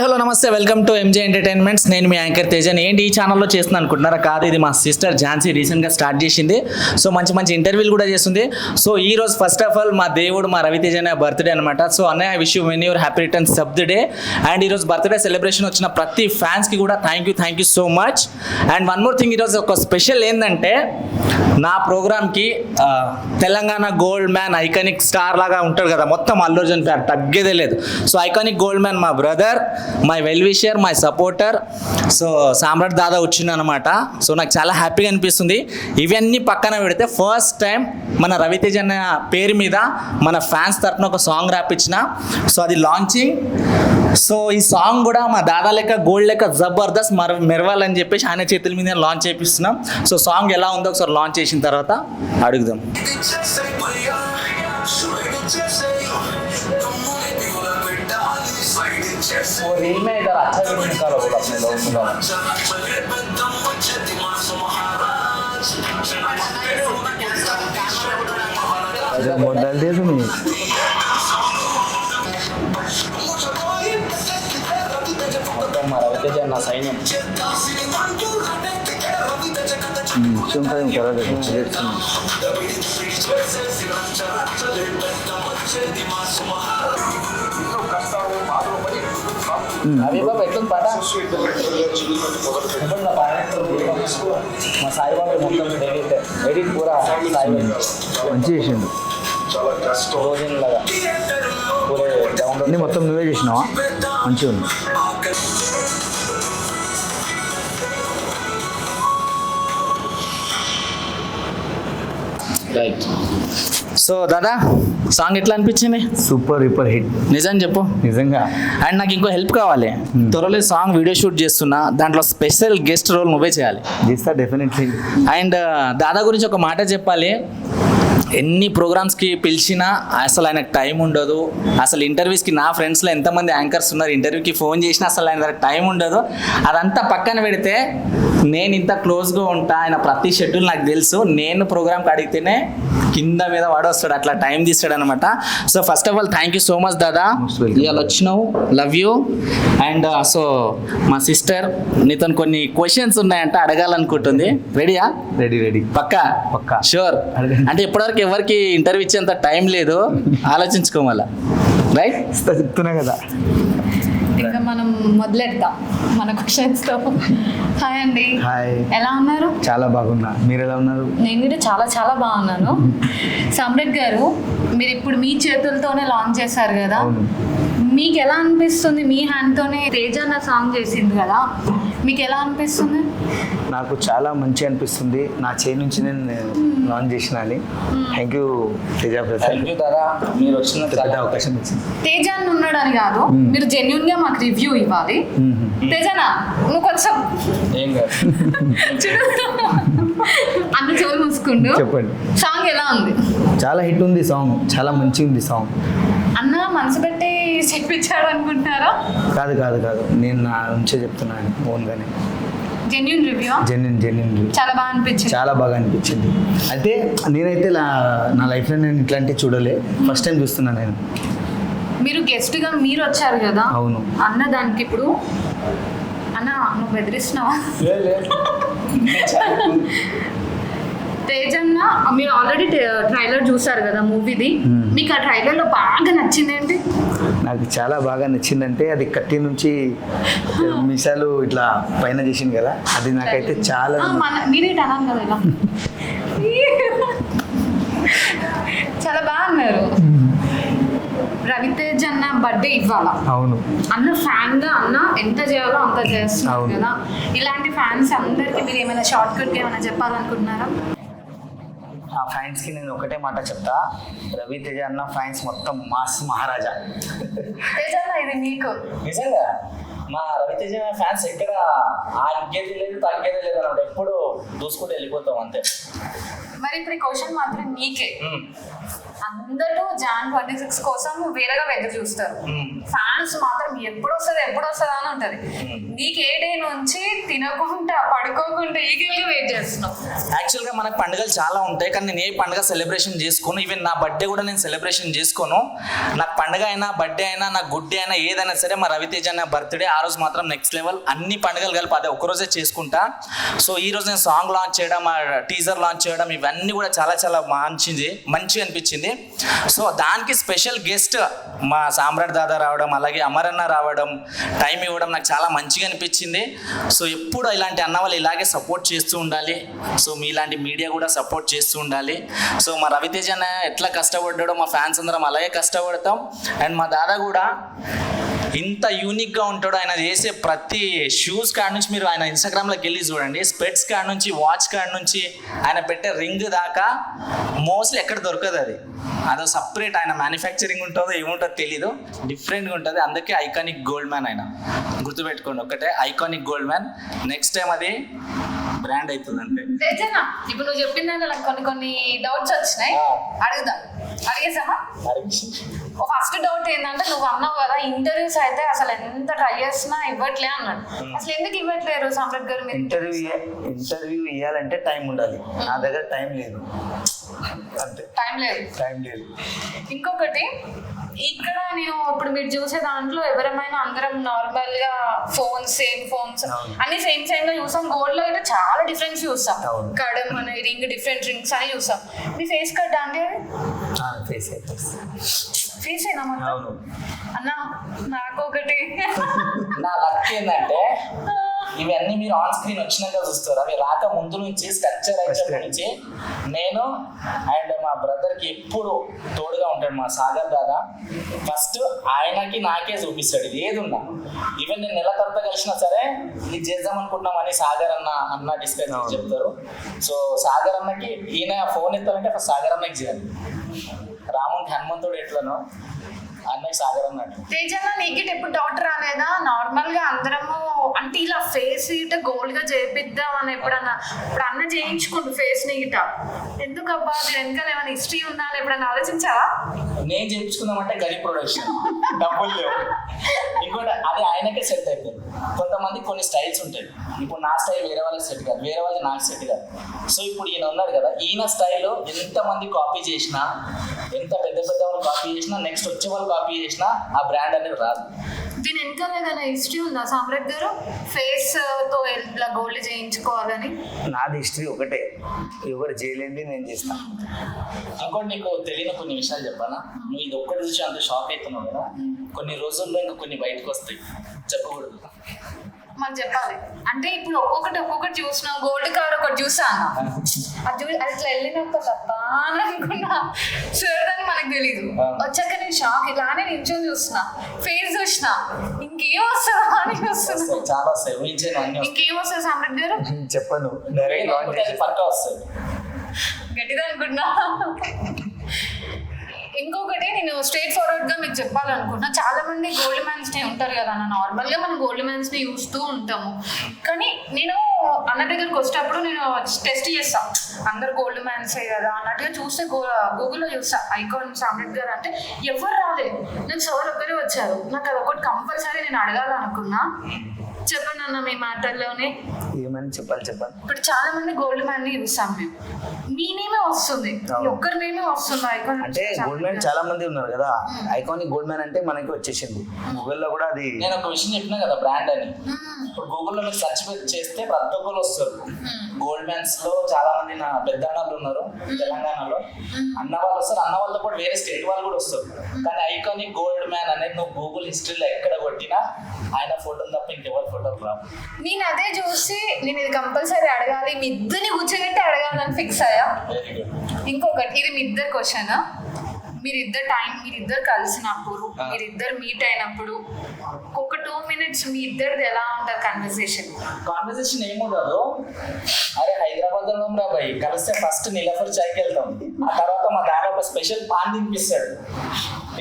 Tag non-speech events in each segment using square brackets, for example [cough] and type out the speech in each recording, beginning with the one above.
Hi hello నమస్తే. Welcome to MJ entertainments నేను మీ యాంకర్ తేజన్. ఏంటి ఈ ఛానల్లో చేస్తున్నాను అనుకుంటున్నారా కాదు ఇది మా సిస్టర్ ఝాన్సీ రీసెంట్గా స్టార్ట్ చేసింది. సో మంచి మంచి ఇంటర్వ్యూలు కూడా చేస్తుంది. సో ఈ రోజు ఫస్ట్ ఆఫ్ ఆల్ మా దేవుడు మా రవితేజ అనే బర్త్డే అనమాట సో అన్నయ్య wish you many your happy returns of the day and ఈరోజు బర్త్డే సెలబ్రేషన్ వచ్చిన ప్రతి ఫ్యాన్స్కి కూడా thank you thank you so much and one more thing ఈరోజు ఒక స్పెషల్ ఏంటంటే నా ప్రోగ్రామ్కి Telangana gold man iconic star లాగా ఉంటారు కదా. మొత్తం అల్లు అర్జున్ ఫ్యాన్ తగ్గేదే లేదు. సో ఐకానిక్ గోల్డ్ మ్యాన్ మా brother my well wisher my supporter so Samrat దాదా వచ్చిందనమాట సో నాకు చాలా హ్యాపీగా అనిపిస్తుంది. ఇవన్నీ పక్కన పెడితే ఫస్ట్ టైం మన రవితేజ అన్న పేరు మీద మన ఫ్యాన్స్ తరఫున ఒక సాంగ్ రాపించిన సో అది లాంచింగ్ సో ఈ సాంగ్ కూడా మా దాదా లెక్క గోల్డ్ లెక్క జబర్దస్త్ మర మెరవాలని చెప్పేసి ఆయన చేతుల మీద లాంచ్ చేపిస్తున్నాం. సో సాంగ్ ఎలా ఉందో ఒకసారి లాంచ్ చేసిన తర్వాత అడుగుదాం. बदल दिया तुम्ही మొత్తం మా రవితేజ అన్న సైన్యం सोमवार करा देतो అవి బాబు ఎట్లుంది పాట ఇప్పుడు నా పాట ఎట్లుంది? మా సాయిబాబా మొత్తం ఎడిట్ ఎడిట్ పూరా సాయిబాబా మంచి చేసిండు. అన్ని మొత్తం నువ్వే చేసినావా? మంచిగా ఉంది. రైట్ సో దాదా? సాంగ్ ఎట్లా అనిపించింది? సూపర్ హీపర్ హిట్ నిజం చెప్పు. నిజంగా. అండ్ నాకు ఇంకో హెల్ప్ కావాలి. త్వరలో సాంగ్ వీడియో షూట్ చేస్తున్నా దాంట్లో స్పెషల్ గెస్ట్ రోల్ నువ్వే చేయాలి. చేస్తా డెఫినెట్లీ అండ్ దాదా గురించి ఒక మాట చెప్పాలి. ఎన్ని ప్రోగ్రామ్స్కి పిలిచినా అసలు ఆయనకు టైం ఉండదు. అసలు ఇంటర్వ్యూస్కి నా ఫ్రెండ్స్లో ఎంతమంది యాంకర్స్ ఉన్నారు ఇంటర్వ్యూకి ఫోన్ చేసినా అసలు ఆయన దగ్గర టైం ఉండదు. అదంతా పక్కన పెడితే నేను ఇంత క్లోజ్గా ఉంటా ఆయన ప్రతి షెడ్యూల్ నాకు తెలుసు. నేను ప్రోగ్రామ్కి అడిగితేనే కింద మీద వాడు వస్తాడు అట్లా టైం తీస్తాడు అనమాట so first of all thank you so much దాదా. ఇవాళ వచ్చినావు. లవ్ యూ అండ్ సో మా సిస్టర్ నీతో కొన్ని క్వశ్చన్స్ ఉన్నాయంట అడగాలనుకుంటుంది. రెడీయా రెడీ రెడీ పక్కా? పక్కా. షూర్. అంటే ఇప్పటివరకు ఎవరికి ఇంటర్వ్యూ ఇచ్చేంత టైం లేదు ఆలోచించుకోమల్లా రైట్ చెప్తున్నా కదా. ఇంకా మనం మొదలెడతాం మన క్వశ్చన్స్తో హాయ్ అండి. హాయ్ ఎలా ఉన్నారు? చాలా బాగున్నా. మీరు ఎలా ఉన్నారు? నేను కూడా చాలా చాలా బాగున్నాను. సమ్రెడ్ గారు మీరు ఇప్పుడు మీ చేతులతోనే లాంచ్ చేశారు కదా. మీకు ఎలా అనిపిస్తుంది? మీ హ్యాండ్ తోనే తేజ అన్న సాంగ్ చేసింది కదా. మీకు ఎలా అనిపిస్తుంది? నాకు చాలా మంచి అనిపిస్తుంది. నా చేయి నుంచి నేను లాంచ్ చేసిన అని. Thank you Teja Prasad thank you దాదా మీరు వచ్చిన పెద్ద అవకాశం ఇచ్చింది. ఉన్నాడని కాదు. మీరు జెన్యున్గా మాకు రివ్యూ ఇవ్వాలి. తేజనా నువ్వు కొంచెం ఏం కాదు. [laughs] అన్న చెవులు మూసుకుండు. చెప్పండి. సాంగ్ ఎలా ఉంది? చాలా హిట్ ఉంది సాంగ్ చాలా మంచిగా ఉంది సాంగ్ అన్న మనసు పెట్టి చెప్పించాడు అనుకుంటున్నారా కాదు కాదు కాదు. నేను నా నుంచే చెప్తున్నాను ఓన్గానే. జెన్యున్ రివ్యూ జెన్యున్ జెన్యున్ చాలా బాగా అనిపించింది. చాలా బాగా అనిపించింది. అయితే నేనైతే నా నా లైఫ్లో నేను ఇట్లాంటివి చూడలే. ఫస్ట్ టైం చూస్తున్నా నేను. మీరు గెస్ట్గా మీరు వచ్చారు కదా? అవును. అన్న దానికి ఇప్పుడు అన్న నువ్వు బెదిరిస్తున్నావా? తేజన్న మీరు ఆల్రెడీ ట్రైలర్ చూసారు కదా మూవీది Hmm. మీకు ఆ ట్రైలర్లో బాగా నచ్చింది ఏంటి నాకు చాలా బాగా నచ్చిందంటే అది కత్తి నుంచి మిసాలు ఇట్లా పైన చేసింది కదా అది నాకైతే చాలా చాలా బాగా అన్నారు. రవితేజ్ అన్న బర్త్డే ఇవ్వాలా. అవును. అన్న ఫ్యాన్గా అన్న ఎంత చేయాలో అంత చేస్తున్నారు. కదా. ఇలాంటి ఫ్యాన్స్ అందరికి మీరు ఏమైనా షార్ట్ కట్ ఏమైనా చెప్పాలనుకుంటున్నారా? ఆ ఫ్యాన్స్కి నేను ఒకటే మాట చెప్తా. రవి తేజ అన్న ఫ్యాన్స్ మొత్తం మాస్ మహారాజా. ఇది మీకు. నిజంగా మా రవితేజ ఫ్యాన్స్ ఎక్కడ ఆగేది లేదు తగ్గేది లేదు అన్నమాట ఎప్పుడు దూసుకుంటూ వెళ్ళిపోతాం అంతే. మరి ఇప్పుడు ఈ క్వశ్చన్ మాత్రం మ్మ్. అందరూ జాన్ ట్వంటీ సిక్స్ కోసం వేరేగా ఎదురు చూస్తారు. ఫ్యాన్స్ మాత్రం ఎప్పుడు వస్తుంది ఎప్పుడు వస్తుంది అని ఉంటది. నీకు ఏ డే నుంచి తినకుండా పడుకోకుండా ఈగల్గా వెయిట్ చేస్తున్నావు? యాక్చువల్గా మనకు పండుగలు చాలా ఉంటాయి కానీ నేను ఏ పండుగ సెలబ్రేషన్ చేసుకోను. ఈవెన్ నా బర్త్డే కూడా నేను సెలబ్రేషన్ చేసుకోను. నాకు పండుగ అయినా బర్త్డే అయినా నా గుడ్ డే అయినా ఏదైనా సరే మా రవితేజ అన్న బర్త్డే ఆ రోజు మాత్రం నెక్స్ట్ లెవెల్ అన్ని పండుగలు కలిపి అదే ఒకరోజే చేసుకుంటా. సో ఈ రోజు నేను సాంగ్ లాంచ్ చేయడం టీజర్ లాంచ్ చేయడం ఇవన్నీ అన్నీ కూడా చాలా చాలా మంచిది మంచిగా అనిపించింది. సో దానికి స్పెషల్ గెస్ట్ మా సామ్రాట్ దాదా రావడం అలాగే అమరన్న రావడం టైం ఇవ్వడం నాకు చాలా మంచిగా అనిపించింది. సో ఎప్పుడు ఇలాంటి అన్న వాళ్ళు ఇలాగే సపోర్ట్ చేస్తూ ఉండాలి. సో మీలాంటి మీడియా కూడా సపోర్ట్ చేస్తూ ఉండాలి. సో మా రవితేజ అన్న ఎట్లా కష్టపడ్డాడో మా ఫ్యాన్స్ అందరం అలాగే కష్టపడతాం. అండ్ మా దాదా కూడా ఇంత యూనిక్గా ఉంటాడు. ఆయన చేసే ప్రతి షూస్ కాడ నుంచి మీరు ఆయన ఇన్స్టాగ్రామ్లోకి వెళ్ళి చూడండి. స్పెట్స్ కాడ నుంచి వాచ్ కాడ నుంచి ఆయన పెట్టే రింగ్ దాకా మోస్ట్లీ ఎక్కడ దొరకదు అది. అదో సపరేట్ ఆయన మ్యానుఫ్యాక్చరింగ్ ఉంటుందో ఏముంటుందో తెలీదు. డిఫరెంట్గా ఉంటుంది. అందుకే ఐకానిక్ గోల్డ్ మ్యాన్ ఆయన. గుర్తుపెట్టుకోండి ఒకటే iconic gold man next time అది బ్రాండ్ అవుతుంది అంతే తేజనా ఇప్పుడు నువ్వు చెప్పిన కొన్ని కొన్ని డౌట్స్ వచ్చినాయి. అడుగుదాం. అడిగేసామా ఫస్ట్ డౌట్ ఏంటంటే నువ్వు అన్నావు కదా ఇంటర్వ్యూస్ అయితే అసలు ఎంత ట్రై చేసినా ఇవ్వట్లే అన్నాడు. అసలు ఎందుకు ఇవ్వట్లేరు సామ్రాట్ గారు మీరు? ఇంటర్వ్యూ ఇంటర్వ్యూ ఇవ్వాలంటే టైం ఉండాలి. నా దగ్గర టైం లేదు. అంతే. టైం లేదు. టైం లేదు. ఇంకొకటి ఇక్కడ నేను ఇప్పుడు మీరు చూసే దాంట్లో ఎవరమైనా అందరం నార్మల్గా ఫోన్స్ సేమ్ ఫోన్స్. అన్ని సేమ్ సేమ్గా చూసాం గోల్డ్లో అయితే చాలా డిఫరెన్స్ చూస్తాం. అవును. కడం అనే రింగ్ డిఫరెంట్ రింగ్స్ అని చూస్తాం. మీ ఫేస్ కట్ అంటే? ఫేస్ అవును. అన్న నాకు ఒకటి నా లక్ ఏంటంటే ఇవన్నీ మీరు ఆన్ స్క్రీన్ వచ్చినాక చూస్తారు? అవి రాక ముందు నుంచి స్ట్రక్చర్ అయినప్పటి నుంచి నేను అండ్ మా బ్రదర్కి ఎప్పుడు తోడుగా ఉంటాడు మా సాగర్ దాదా. ఫస్ట్ ఆయనకి నాకే చూపిస్తాడు ఇది ఏది ఉన్నా. ఈవెన్ నేను నెల తర్వాత కలిసినా సరే ఇది చేద్దాం అనుకుంటున్నామని సాగర్ అన్న అన్న డిస్కస్ చేసి చెప్తారు. సో సాగర్ అన్నకి ఈయన ఫోన్ ఎత్తాలంటే ఫస్ట్ సాగర్ అన్నకి చేయాలి. రామునికి హనుమంతుడు ఎట్లనో అన్నకి సాగర్ అన్నట్టు తేజన్న నీకు ఎప్పుడు డౌట్ రాలేదా? నార్మల్గా అందరము అంటే ఇలా ఫేస్ ఇట గోల్డ్గా చేపిద్దాం అని ఎప్పుడన్నా ఇప్పుడు అన్న చేయించుకుంటు ఫేస్ని ఇట. ఎందుకు అబ్బా అది వెనకాల ఏమైనా హిస్టరీ ఉందా అని ఎప్పుడన్నా ఆలోచించావా? నేను చేయించుకుందామంటే గరి ప్రొడక్షన్ డబ్బులు లేవు. ఇంకోటి అది ఆయనకే సెట్ అయిపోయింది. కొంతమంది కొన్ని స్టైల్స్ ఉంటాయి. ఇప్పుడు నా స్టైల్ వేరే వాళ్ళకి సెట్ కాదు. వేరే వాళ్ళకి నాకు సెట్ కాదు. సో ఇప్పుడు ఈయన ఉన్నాడు కదా ఈయన స్టైల్ ఎంతమంది కాపీ చేసినా ఎంత పెద్ద పెద్ద వాళ్ళు కాపీ చేసినా నెక్స్ట్ వచ్చే వాళ్ళు కాపీ చేసినా ఆ బ్రాండ్ అనేది రాదు. దీని వెనకాల ఏదైనా హిస్టరీ ఉందా? సామ్రాట్ గారు ఫేస్తో ఇట్లా గోల్డ్ చేయించుకోవాలని? నాది హిస్టరీ ఒకటే. ఎవరు చేయలేంది నేను చేస్తాను ఇంకోటి నీకు తెలియని కొన్ని విషయాలు చెప్పాలా? నువ్వు ఇది ఒక్కటి చూసి అంత షాక్ అవుతున్నావు కదా. కొన్ని రోజుల్లో ఇంకా కొన్ని బయటకు వస్తాయి. చెప్పకూడదు. మాకు చెప్పాలి. అంటే ఇప్పుడు ఒక్కొక్కటి ఒక్కొక్కటి చూసినా గోల్డ్ కార్ ఒకటి చూసా అన్న. అది చూ అది ఇట్లా వెళ్ళినప్పుడు తప్ప అని అనుకున్నా. అని మనకు తెలీదు. వచ్చాక నేను షాక్ ఇలానే నిల్చొని చూస్తున్నా. ఫేస్ చూసిన. ఇంకేం వస్తుందా అని చూస్తున్నా. చాలా ఇంకేం వస్తుంది సామ్రాట్ గారు? వస్తుంది గట్టిగా అనుకుంటున్నా ఇంకొకటి నేను స్ట్రేట్ ఫార్వర్డ్గా మీకు చెప్పాలనుకుంటున్నా. చాలా మంది గోల్డ్ మ్యాన్స్ని ఉంటారు కదా అన్న. నార్మల్గా మనం గోల్డ్ మ్యాన్స్ని చూస్తూ ఉంటాము. కానీ నేను అన్న దగ్గరకు వచ్చేటప్పుడు నేను టెస్ట్ చేస్తా. అందరు గోల్డ్ మ్యాన్స్ కదా అన్నట్టుగా చూస్తే గూగుల్లో చూస్తా. ఐకాన్ సామ్రెడ్ గారు అంటే ఎవరు రాలేదు నేను సార్ ఒక్కరే వచ్చారు. నాకు అది ఒకటి కంపల్సరీ నేను అడగాలనుకున్నా. చెప్పండి అన్న మీ మాటల్లోనే. ఏమని చెప్పాలి చెప్పాలి ఇప్పుడు చాలా మంది గోల్డ్ మ్యాన్ని చూస్తాం మేము. మీ నేమే వస్తుంది. మీ ఒక్కరి నేమే వస్తుంది ఐకాన్ అంటే గోల్డ్ మ్యాన్ చాలా మంది ఉన్నారు కదా. ఐకానిక్ గోల్డ్ మ్యాన్ అంటే మనకి వచ్చేసింది. మొబైల్లో కూడా అది నేను ఒక విషయం చెప్పినా కదా బ్రాండ్ అని. ఇప్పుడు గూగుల్లో మీరు సెర్చ్ చేస్తే ప్రతి ఒక్కరు వస్తారు. గోల్డ్ మ్యాన్స్లో చాలా మంది నా పెద్ద అన్నలు ఉన్నారు తెలంగాణలో. అన్న వాళ్ళు వస్తారు అన్న వాళ్ళతో పాటు వేరే స్టేట్ వాళ్ళు కూడా వస్తారు. కానీ ఐకానిక్ గోల్డ్ మ్యాన్ అనేది నువ్వు గూగుల్ హిస్టరీలో ఎక్కడ కొట్టినా ఆయన ఫోటోలు తప్ప ఇంకెవరి నేను అదే చూసి నేను ఇది కంపల్సరీ అడగాలి మీ ఇద్దరిని కూర్చోబెట్టి అడగాలని ఫిక్స్ అయ్యా. వెరీ గుడ్ ఇంకొకటి ఇది మీ ఇద్దరు క్వశ్చన్ మీరిద్దరు టైం మీరిద్దరు కలిసినప్పుడు. మీరిద్దరు మీట్ అయినప్పుడు ఒక టూ మినిట్స్ మీ ఇద్దరిది ఎలా ఉంటుంది కన్వర్సేషన్ కాన్వర్సేషన్ ఏముండదు అరే హైదరాబాద్లో రా కలిస్తే ఫస్ట్ నీలఫర్ చాయ్కి వెళ్తాం. ఆ తర్వాత మా దాని ఒక స్పెషల్ పాన్ తినిపిస్తాడు.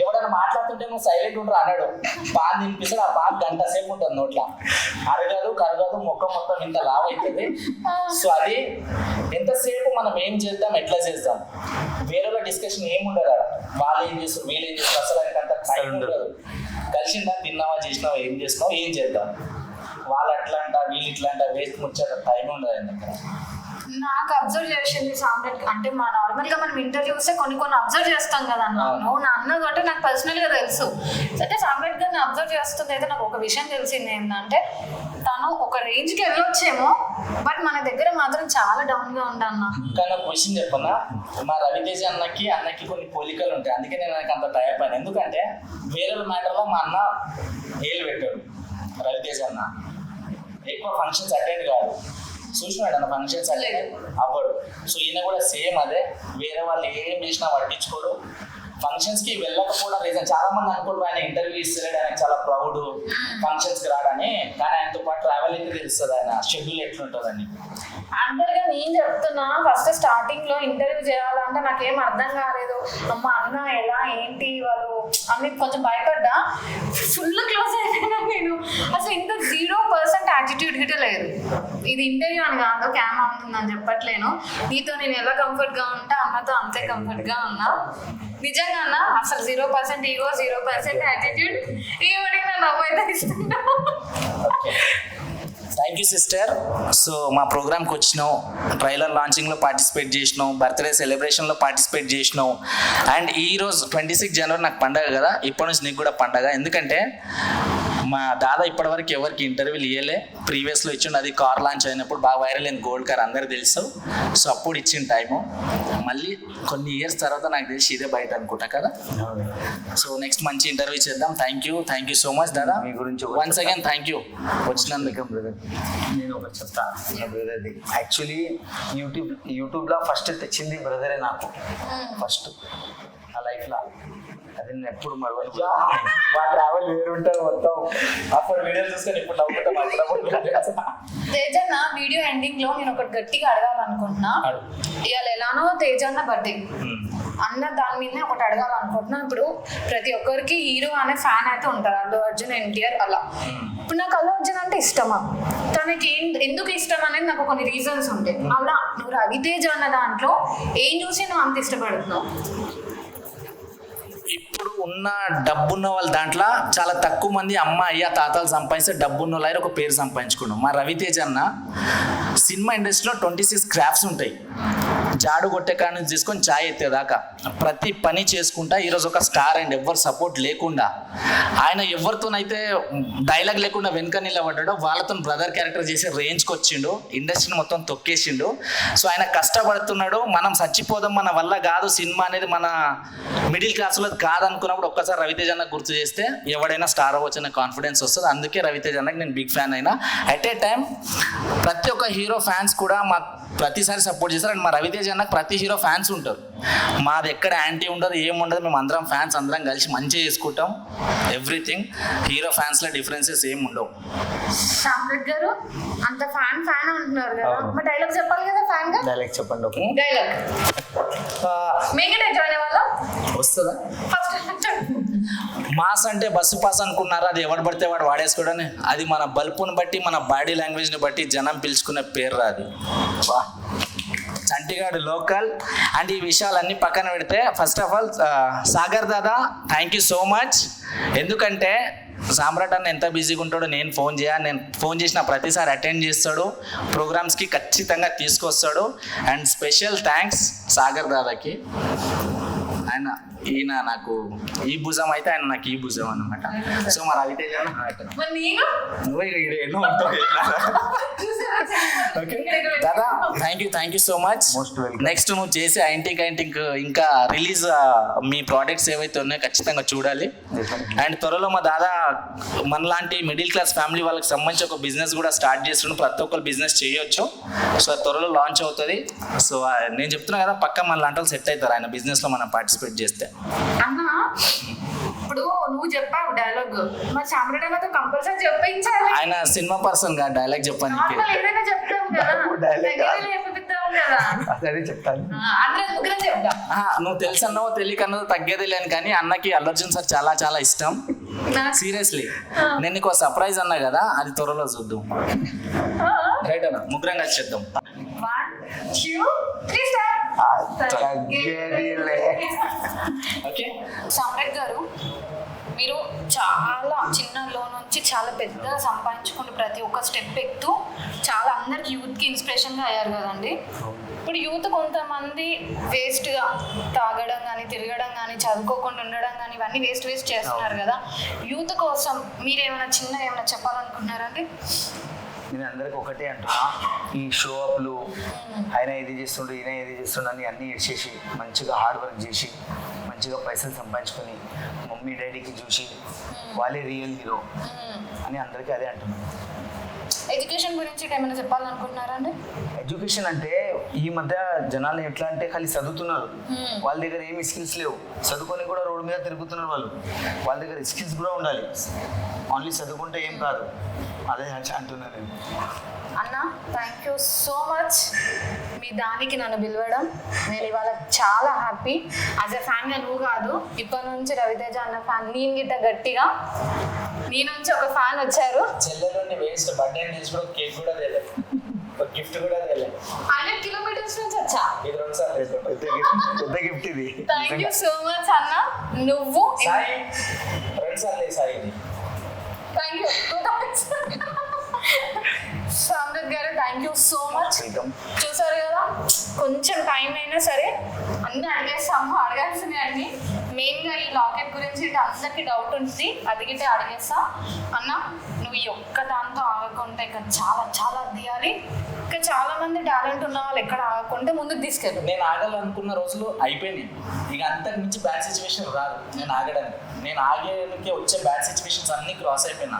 ఎవడైనా మాట్లాడుతుంటే నువ్వు సైలెంట్ ఉండరు అన్నాడు. పాన్ తినిపిస్తాడు ఆ పాన్ గంట సేపు ఉంటుంది నోట్ల. అరగదు కరగదు మొక్క మొత్తం ఇంత లావ్ అవుతుంది సో అది ఎంతసేపు మనం ఏం చేద్దాం ఎట్లా చేద్దాం? వేరే డిస్కషన్ ఏం ఉండదు ఆడ. వాళ్ళు ఏం చేస్తారు వీళ్ళు ఏం చేస్తారు అసలు అంత టైం ఉండదు. కలిసిందా తిన్నావా చేసినావా ఏం చేసినావా ఏం చేద్దాం? వాళ్ళు అట్లా అంట వీళ్ళు ఇట్లా అంట వేస్ట్ ముచ్చట టైం ఉండదు దగ్గర నాకు అబ్జర్వ్ చేసింది సామ్రాట్ అంటే మా నార్మల్గా మనం ఇంటర్వ్యూస్ కొన్ని కొన్ని అబ్జర్వ్ చేస్తాం కదా అన్న. నువ్వు నా అన్న కాబట్టి నాకు పర్సనల్గా తెలుసు. అయితే సామ్రాట్ గారిని అబ్జర్వ్ చేస్తుంది అయితే నాకు ఒక విషయం తెలిసింది ఏంటంటే తను ఒక రేంజ్కి వెళ్ళొచ్చేమో బట్ మన దగ్గర మాత్రం చాలా డౌన్గా ఉండన్న కానీ ఒక విషయం చెప్పనా? మా రవితేజ అన్నకి అన్నకి కొన్ని పోలికలు ఉంటాయి. అందుకే నేను నాకు అంత టైప్ ఎందుకంటే వేరే మ్యాటర్లో మా అన్న ఏలు పెట్టాడు రవితేజ అన్న. ఎక్కువ ఫంక్షన్స్ అటెండ్ కాదు. చూసినాడు అన్న ఫంక్షన్స్ అవ్వడు. సో ఈయన కూడా సేమ్ అదే. వేరే వాళ్ళు ఏం చేసినా పట్టించుకోడు ఫంక్షన్స్కి వెళ్ళకపోవడం రీజన్ చాలా మంది అనుకుంటారు ఆయన ఇంటర్వ్యూ ఇస్తున్నాడు ఆయన చాలా ప్రౌడ్ ఫంక్షన్స్కి రాడని కానీ ఆయనతో పాటు ట్రావెలింగ్ తెలుస్తుంది ఆయన. షెడ్యూల్ ఎట్లుంటుందని. అందరిగా నేను చెప్తున్నా ఫస్ట్ స్టార్టింగ్లో ఇంటర్వ్యూ చేయాలంటే నాకేం అర్థం కాలేదు. అమ్మ అన్న ఎలా ఏంటి వాళ్ళు అన్ని కొంచెం భయపడ్డా. ఫుల్ క్లోజ్ అయిపోయినా నేను. అసలు ఇంత జీరో పర్సెంట్ యాటిట్యూడ్ గిట్ట లేదు. ఇది ఇంటర్వ్యూ అని కాదు క్యామ్ అని చెప్పట్లేను. నీతో నేను ఎలా కంఫర్ట్గా ఉంటా అన్నతో అంతే కంఫర్ట్గా ఉన్నా. నిజంగా అన్న అసలు zero percent ego zero percent attitude ఏమడిగినా నా నవ్వు అయితే ఇస్తున్నా. థ్యాంక్ యూ సిస్టర్ సో మా ప్రోగ్రామ్కి వచ్చినావు ట్రైలర్ లాంచింగ్లో పార్టిసిపేట్ చేసినావు బర్త్డే సెలబ్రేషన్లో పార్టిసిపేట్ చేసినావు అండ్ ఈరోజు ట్వంటీ సిక్స్ జనవరి నాకు పండగ కదా. ఇప్పటి నుంచి నీకు కూడా పండగ. ఎందుకంటే మా దాదా ఇప్పటివరకు ఎవరికి ఇంటర్వ్యూలు ఇవ్వలే ప్రీవియస్లో ఇచ్చిండు అది కార్ లాంచ్ అయినప్పుడు బాగా వైరల్ అయింది గోల్డ్ కార్ అందరికి తెలుసు. సో అప్పుడు ఇచ్చిన టైము మళ్ళీ కొన్ని ఇయర్స్ తర్వాత నాకు తెలిసి ఇదే బయట అనుకుంటా కదా. సో నెక్స్ట్ మంచి ఇంటర్వ్యూ చేద్దాం. Thank you thank you so much దాదా. మీ గురించి వన్స్ అగైన్ థ్యాంక్ యూ వచ్చినందుకు. బ్రదర్ నేను ఒకటి చెప్తా. నా బ్రదర్ది యాక్చువల్లీ యూట్యూబ్ యూట్యూబ్లో ఫస్ట్ తెచ్చింది బ్రదరే నాకు. ఫస్ట్ నా లైఫ్లో ఎప్పుడు మా ట్రావెల్ వేరు ఉంటారు మొత్తం. అప్పుడు వీడియోలు చూసుకొని ఇప్పుడు నవ్వుకుంటాం అప్పుడప్పుడు తేజన్న వీడియో ఎండింగ్లో నేను ఒకటి గట్టిగా అడగాలనుకుంటున్నా. అడుగు. ఇవాళ ఎలానో తేజన్న బర్త్డే అన్న దాని మీదనే ఒకటి అడగాలనుకుంటున్నా. ఇప్పుడు ప్రతి ఒక్కరికి హీరో అనే ఫ్యాన్ అయితే ఉంటారు. అల్లు అర్జున్ ఎన్టీఆర్ అలా. ఇప్పుడు నాకు అల్లు అర్జున్ అంటే ఇష్టమా? తనకి ఏం ఎందుకు ఇష్టం అనేది నాకు కొన్ని రీజన్స్ ఉంటాయి. అలా నువ్వు రవితేజ అన్న దాంట్లో ఏం చూసి నువ్వు అంత ఇష్టపడుతున్నావు? ఉన్న డబ్బున్న వాళ్ళ దాంట్లో చాలా తక్కువ మంది అమ్మ అయ్య తాతలు సంపాదిస్తే డబ్బున్న వాళ్ళు ఒక పేరు సంపాదించుకున్నాం. మా రవితేజ అన్న సినిమా ఇండస్ట్రీలో ట్వంటీ సిక్స్ క్రాఫ్ట్స్ ఉంటాయి. జాడు కొట్టే కాడ నుంచి తీసుకొని ఛాయ్ ఎత్తేదాకా. ప్రతి పని చేసుకుంటా ఈరోజు ఒక స్టార్ అండ్ ఎవరు సపోర్ట్ లేకుండా. ఆయన ఎవరితోనైతే డైలాగ్ లేకుండా వెనుక నిలబడ్డాడో వాళ్ళతో బ్రదర్ క్యారెక్టర్ చేసి రేంజ్కి వచ్చిండు ఇండస్ట్రీని మొత్తం తొక్కేసిండు. సో ఆయన కష్టపడుతున్నాడు మనం చచ్చిపోదాం మన వల్ల కాదు సినిమా అనేది మన మిడిల్ క్లాస్లో కాదనుకున్నప్పుడు ఒక్కసారి రవితేజ అన్న గుర్తు చేస్తే ఎవడైనా స్టార్ అవ్వచ్చు అనే కాన్ఫిడెన్స్ వస్తుంది. అందుకే రవితేజ అన్నకి నేను బిగ్ ఫ్యాన్ అయినా. అట్ ఏ టైం ప్రతి ఒక్క హీరో ఫ్యాన్స్ కూడా మా ప్రతిసారి సపోర్ట్ చేస్తారు. అండ్ మా రవితేజ అన్నకు ప్రతి హీరో ఫ్యాన్స్ ఉంటారు. మాది ఎక్కడ యాంటీ ఉండదు ఏముండదు మేము అందరం ఫ్యాన్స్ అందరం కలిసి మంచిగా చేసుకుంటాం. ఎవ్రీథింగ్ హీరో ఫ్యాన్స్లో డిఫరెన్సెస్ ఏమి ఉండవు. సామ్రాట్ గారు అంత ఫ్యాన్ ఫ్యాన్ అంటున్నారు కదా. మా డైలాగ్ చెప్పాలి కదా ఫ్యాన్గా? డైరెక్ట్ చెప్పండి ఒక డైలాగ్ మేకటే జాయిన్ అవ్వాలా? వస్తుందా? ఫస్ట్ మాస్ అంటే బస్సు పాస్ అనుకున్నారా? అది ఎవడు పడితే వాడు వాడేసుకోవడని అది మన బల్పుని బట్టి మన బాడీ లాంగ్వేజ్ని బట్టి జనం పిలుచుకునే పేరు రా అది వా. చంటిగాడు లోకల్. అండ్ ఈ విషయాలన్నీ పక్కన పెడితే ఫస్ట్ ఆఫ్ ఆల్ సాగర్ దాదా థ్యాంక్ యూ సో మచ్ ఎందుకంటే సామ్రాట్ అన్న ఎంత బిజీగా ఉంటాడో నేను ఫోన్ చేయాలి నేను ఫోన్ చేసిన ప్రతిసారి అటెండ్ చేస్తాడు. ప్రోగ్రామ్స్కి ఖచ్చితంగా తీసుకొస్తాడు. అండ్ స్పెషల్ థ్యాంక్స్ సాగర్ దాదాకి. ఆయన ఈయన నాకు ఈ భుజం అయితే ఆయన నాకు ఈ భుజం అనమాట సో మరి నేను? నువ్వే ఎన్నో దాదా thank you thank you so much. Next నువ్వు చేసే ఐంటింగ్ ఐంటింగ్ ఇంకా రిలీజ్ మీ ప్రోడక్ట్స్ ఏవైతే ఉన్నాయో ఖచ్చితంగా చూడాలి. అండ్ త్వరలో మా దాదా మనలాంటి మిడిల్ క్లాస్ ఫ్యామిలీ వాళ్ళకి సంబంధించి ఒక బిజినెస్ కూడా స్టార్ట్ చేస్తుండే. ప్రతి ఒక్కరు బిజినెస్ చేయొచ్చు. సో అది త్వరలో లాంచ్ అవుతుంది. సో నేను చెప్తున్నా కదా పక్క మన లాంటి వాళ్ళు సెట్ అవుతారు ఆయన బిజినెస్లో మనం పార్టిసిపేట్ చేస్తే. అన్న ఇప్పుడు నువ్వు చెప్పావు డైలాగ్ సామ్రాట్ అన్నతో కంపల్సరీ చెప్పించాలి. ఆయన సినిమా పర్సన్గా డైలాగ్ నార్మల్ ఏదైనా చెప్తాం కదా. Dialogue దగ్గర చెప్పిస్తాం కదా? అదే చెప్తాను. ఆ, అందరం ముగ్గురం చెప్తాం ఆహా, నువ్వు తెలుసన్నావో తెలియకన్నదో తగ్గేది లేని కానీ అన్నకి అల్లర్జున్ సార్ చాలా చాలా ఇష్టం. సీరియస్లీ నేను నీకు సర్ప్రైజ్ అన్నా కదా అది త్వరలో చూద్దాం. రైట్ అన్న? ముగ్గురం కలిసి చేద్దాం. One two three. Okay. Samrat గారు మీరు చాలా చిన్నలో నుంచి చాలా పెద్దగా సంపాదించుకుంటూ ప్రతి ఒక్క స్టెప్ ఎక్కుతూ చాలా అందరికి యూత్కి ఇన్స్పిరేషన్గా అయ్యారు కదండి. ఇప్పుడు యూత్ కొంతమంది వేస్ట్గా తాగడం కానీ తిరగడం కానీ చదువుకోకుండా ఉండడం కానీ ఇవన్నీ వేస్ట్ వేస్ట్ చేస్తున్నారు కదా. యూత్ కోసం మీరు ఏమైనా చిన్న ఏమైనా చెప్పాలనుకుంటున్నారండి నేను అందరికి ఒకటే అంటున్నా. ఈ షో అప్లు ఆయన ఇది చేస్తుండు ఈయన ఇది చేస్తుండు అని అన్నీ ఇచ్చేసి మంచిగా హార్డ్ వర్క్ చేసి మంచిగా పైసలు సంపాదించుకొని మమ్మీ డాడీకి చూసి వాళ్ళే రియల్ హీరో అని అందరికీ అదే అంటున్నాను ఎడ్యుకేషన్ గురించి ఏమైనా చెప్పాలనుకుంటున్నారండి ఎడ్యుకేషన్ అంటే ఈ మధ్య జనాలు ఎట్లా అంటే ఖాళీ చదువుతున్నారు. వాళ్ళ దగ్గర ఏమి స్కిల్స్ లేవు. చదువుకొని కూడా రోడ్డు మీద తిరుగుతున్నారు వాళ్ళు. వాళ్ళ దగ్గర స్కిల్స్ కూడా ఉండాలి. ఓన్లీ చదువుకుంటే ఏం కాదు. అదే అంటున్నాను నేను. అన్న థ్యాంక్ యూ సో మచ్ మీ దానికి నన్ను పిలవడం. నేను ఇవాళ చాలా హ్యాపీ యాజ్ ఎ ఫ్యాన్గా నువ్వు కాదు ఇప్పటి నుంచి రవితేజ అన్న ఫ్యాన్ నేను గిట్ట గట్టిగా. నీ నుంచి ఒక ఫ్యాన్ వచ్చారు. చెల్లెలు వేస్ట్. బర్త్డే చేసి కూడా కేక్ కూడా తేలే. ఒక గిఫ్ట్ కూడా తేలే. హండ్రెడ్ కిలోమీటర్స్ నుంచి వచ్చా? ఇది రెండు సార్లు పెద్ద గిఫ్ట్ ఇది. Thank you. సో మచ్ అన్న. నువ్వు రెండు సార్లు సాయి థ్యాంక్ యూ సామ్రత్ గారు థ్యాంక్ యూ సో మచ్ చూసారు కదా? కొంచెం టైం అయినా సరే అన్ని అడిగేస్తాము అడగాల్సినవి అన్ని. మెయిన్గా ఈ లాకెట్ గురించి అందరికి డౌట్ ఉంటుంది. అడిగితే అడిగేస్తా. అన్న నువ్వు ఈ ఒక్క ఆగకుండా ఇక చాలా చాలా తీయాలి ఇంకా చాలా మంది టాలెంట్ ఉన్న వాళ్ళు ఎక్కడ ఆగకుండా ముందుకు తీసుకెళ్ళు. నేను ఆగాలనుకున్న రోజులు అయిపోయినాయి. ఇక అంతకు మించి బ్యాడ్ సిచ్యువేషన్ రాదు. నేను ఆగడానికి. నేను ఆగేకే వచ్చే బ్యాడ్ సిచ్యువేషన్స్ అన్నీ క్రాస్ అయిపోయినా.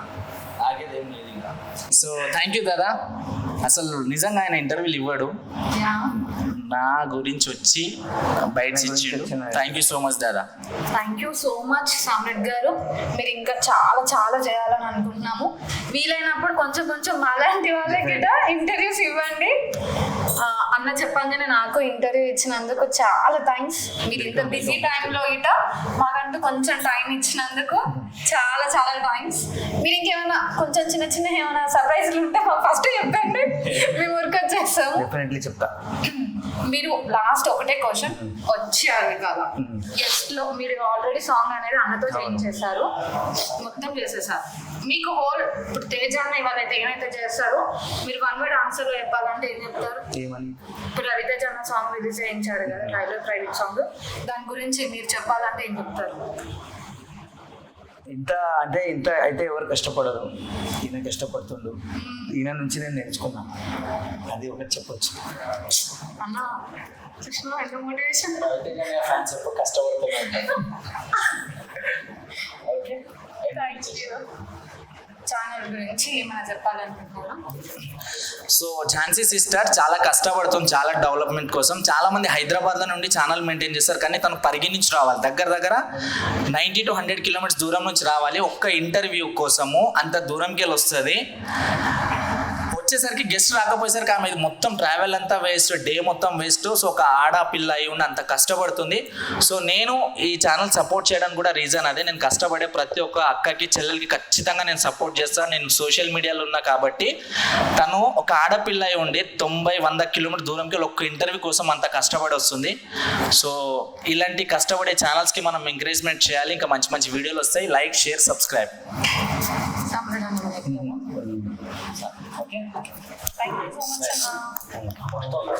ఆగేది ఏం లేదు ఇంకా. సో థ్యాంక్ యూ దాదా అసలు నిజంగా ఆయన ఇంటర్వ్యూలు ఇవ్వడు. నా గురించి వచ్చి బయట ఇచ్చిండు. Thank you so much Dada thank you so much Samrat గారు. మీరు ఇంకా చాలా చాలా చేయాలని అనుకుంటున్నాము. వీలైనప్పుడు కొంచెం కొంచెం మాలాంటి వాళ్ళకి ఇంటర్వ్యూస్ ఇవ్వండి. అన్న చెప్పంగానే నాకు ఇంటర్వ్యూ ఇచ్చినందుకు చాలా థ్యాంక్స్ మీరు ఇంత బిజీ టైంలో ఇట మాకంటూ కొంచెం టైం ఇచ్చినందుకు చాలా చాలా థ్యాంక్స్ మీరు ఇంకేమైనా కొంచెం చిన్న చిన్న ఏమైనా సర్ప్రైజ్లు ఉంటే మాకు ఫస్ట్ చెప్పండి. [laughs] మేము వర్క్ వచ్చేస్తాము డెఫినెట్లీ చెప్తా. [clears throat] మీరు లాస్ట్ ఒకటే క్వశ్చన్ వచ్చారు కదా. గెస్ట్లో మీరు ఆల్రెడీ సాంగ్ అనేది అన్నతో చేంజ్ చేశారు. మొత్తం చేసేసారు. మీకు హోల్ ఇప్పుడు తేజ అన్న ఇవాళ అయితే ఏమైతే చేస్తారో మీరు వన్ వర్డ్ ఆన్సర్లో చెప్పాలంటే ఏం చెప్తారు? ఇప్పుడు రవితేజ అన్న సాంగ్ రిలీజ్ చేయించాడు కదా ట్రైలర్ ప్రైవేట్ సాంగ్ దాని గురించి మీరు చెప్పాలంటే ఏం చెప్తారు? ఇంత అంటే ఇంత అయితే ఎవరు కష్టపడరు. ఈయన కష్టపడుతుండు. ఈయన నుంచి నేను నేర్చుకున్నా. అది ఒకటి చెప్పొచ్చు. అన్న కృష్ణ ఎంత మోటివేషన్ ఫ్యాన్స్ ఎప్పుడు కష్టపడుతున్నారు ఓకే ఛానల్ గురించి ఏమైనా చెప్పాలనుకుంటున్నారా? సో ఝాన్సీ సిస్టర్ చాలా కష్టపడుతుంది చాలా డెవలప్మెంట్ కోసం. చాలా మంది హైదరాబాద్లో నుండి ఛానల్ మెయింటైన్ చేస్తారు కానీ తను పరిగణించి నుంచి రావాలి. దగ్గర దగ్గర నైంటీ టు హండ్రెడ్ కిలోమీటర్స్ దూరం నుంచి రావాలి. ఒక్క ఇంటర్వ్యూ కోసము అంత దూరంకి వెళ్ళి వస్తుంది వచ్చేసరికి గెస్ట్ రాకపోయేసరికి ఆమె మొత్తం ట్రావెల్ అంతా వేస్ట్ డే మొత్తం వేస్ట్ సో ఒక ఆడపిల్ల అయి ఉండి అంత కష్టపడుతుంది. సో నేను ఈ ఛానల్ సపోర్ట్ చేయడానికి కూడా రీజన్ అదే. నేను కష్టపడే ప్రతి ఒక్క అక్కకి చెల్లెలకి ఖచ్చితంగా నేను సపోర్ట్ చేస్తాను నేను సోషల్ మీడియాలో ఉన్నా కాబట్టి తను ఒక ఆడపిల్ల అయి ఉండి తొంభై వంద కిలోమీటర్ దూరంకి ఒక్క ఇంటర్వ్యూ కోసం అంత కష్టపడి వస్తుంది. సో ఇలాంటి కష్టపడే ఛానల్స్కి మనం ఎంకరేజ్మెంట్ చేయాలి. ఇంకా మంచి మంచి వీడియోలు వస్తాయి. Like share subscribe